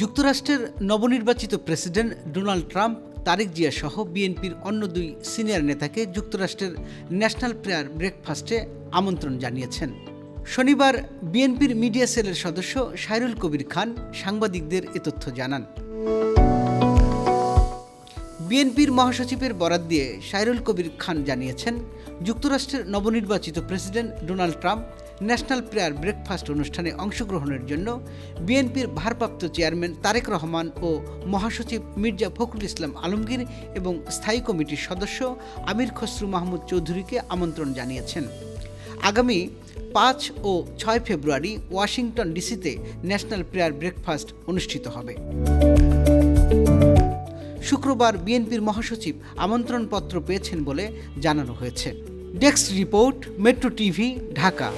যুক্তরাষ্ট্রের নবনির্বাচিত president Donald Trump, Tarique Zia সহ বিএনপির অন্য দুই সিনিয়র নেতাকে যুক্তরাষ্ট্রের ন্যাশনাল প্রেয়ার ব্রেকফাস্টে আমন্ত্রণ জানিয়েছেন। শনিবার বিএনপির মিডিয়া সেলের সদস্য সাইরুল কবির খান সাংবাদিকদের এ তথ্য জানান। বিএনপির মহাসচিবের বরাত দিয়ে সাইরুল কবির খান জানিয়েছেন, যুক্তরাষ্ট্রের নবনির্বাচিত president Donald Trump national prayer breakfast অনুষ্ঠানে অংশগ্রহণের জন্য বিএনপির ভারপ্রাপ্ত চেয়ারম্যান তারেক রহমান ও মহাসচিব মির্জা ফখরুল ইসলাম আলমগীর এবং স্থায়ী কমিটির সদস্য আমির খসরু মাহমুদ চৌধুরীকে আমন্ত্রণ জানিয়েছেন। আগামী পাঁচ ও ছয় ফেব্রুয়ারি ওয়াশিংটন ডিসিতে ন্যাশনাল প্রেয়ার ব্রেকফাস্ট অনুষ্ঠিত হবে। শুক্রবার বিএনপির মহাসচিব আমন্ত্রণপত্র পেয়েছেন বলে জানানো হয়েছে। Desk report, metro TV, Dhaka.